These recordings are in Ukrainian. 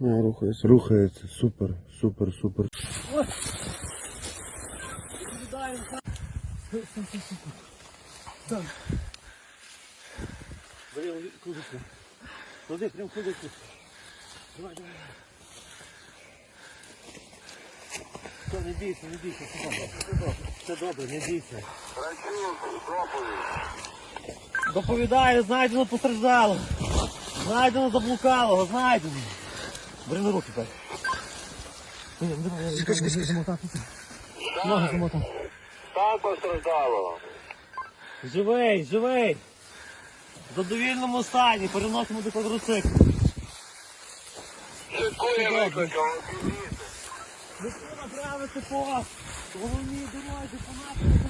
Не, рухається. Рухається. Супер, супер, супер. Бери кудочку. Клади, прям кудочку. Давай, давай. Все, не бійся, не бійся, все добре. Все добре, все добре, не бійся. Доповідаю, знайдено постраждало. Знайдено заблукалого, знайдено. Бери на руки так. Ні, давай, я ноги замотав. Так постраждало. Живий, живий. В задовільному стані, переносимо до квадроциклу. Шикує викликав. Ви направити по головній дорозі, по напрямку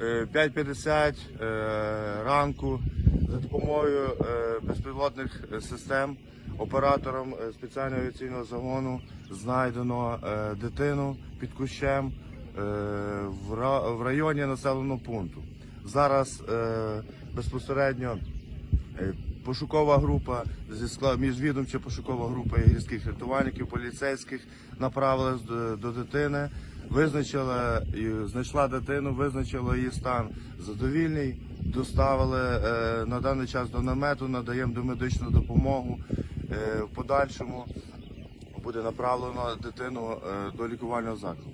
5.50 е, ранку за допомогою е, безпілотних е, систем оператором е, спеціального авіаційного загону знайдено е, дитину під кущем е, в ра- в районі населеного пункту. Зараз е, безпосередньо Е, Пошукова група зі скла- міжвідомча пошукова група гірських рятувальників, поліцейських направилась до, до дитини, визначила знайшла дитину, визначила її стан задовільний. Доставили е, на даний час до намету, надаємо домедичну допомогу. Е, в подальшому буде направлено дитину е, до лікувального закладу.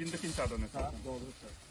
25 इंच आदों है